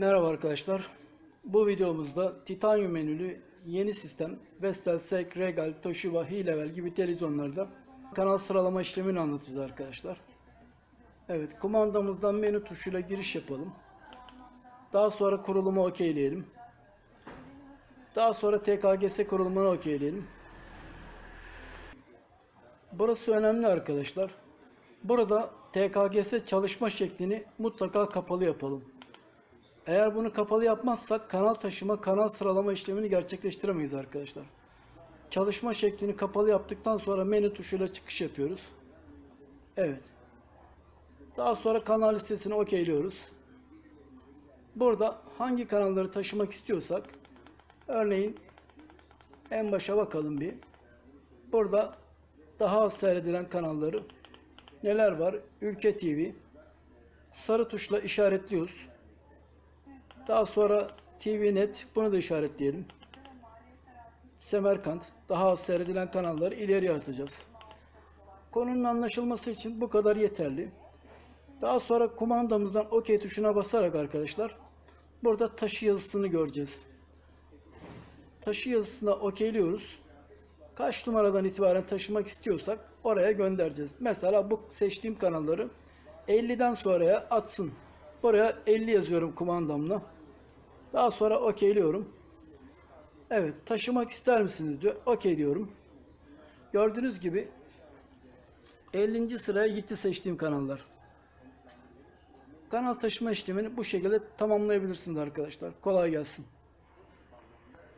Merhaba arkadaşlar. Bu videomuzda titanyum menülü yeni sistem Vestel, Sek, Regal, Toshiba, Hilevel gibi televizyonlarda kanal sıralama işlemini anlatacağız arkadaşlar. Evet, kumandamızdan menü tuşuyla giriş yapalım. Daha sonra kurulumu okeyleyelim. Daha sonra TKGS kurulumunu okeyleyelim. Burası önemli arkadaşlar. Burada TKGS çalışma şeklini mutlaka kapalı yapalım. Eğer bunu kapalı yapmazsak kanal taşıma, kanal sıralama işlemini gerçekleştiremeyiz arkadaşlar. Çalışma şeklini kapalı yaptıktan sonra menü tuşuyla çıkış yapıyoruz. Evet. Daha sonra kanal listesini okeyliyoruz. Burada hangi kanalları taşımak istiyorsak örneğin en başa bakalım bir. Burada daha az seyredilen kanalları neler var? Ülke TV sarı tuşla işaretliyoruz. Daha sonra TVNet bunu da işaretleyelim. Semerkant daha az seyredilen kanalları ileriye atacağız. Konunun anlaşılması için bu kadar yeterli. Daha sonra kumandamızdan OK tuşuna basarak arkadaşlar burada taşı yazısını göreceğiz. Taşı yazısına okeyliyoruz. Kaç numaradan itibaren taşımak istiyorsak oraya göndereceğiz. Mesela bu seçtiğim kanalları 50'den sonraya atsın. Buraya 50 yazıyorum kumandamla. Daha sonra okeyliyorum. Evet taşımak ister misiniz diyor. Okey diyorum. Gördüğünüz gibi 50. sıraya gitti seçtiğim kanallar. Kanal taşıma işlemini bu şekilde tamamlayabilirsiniz arkadaşlar. Kolay gelsin.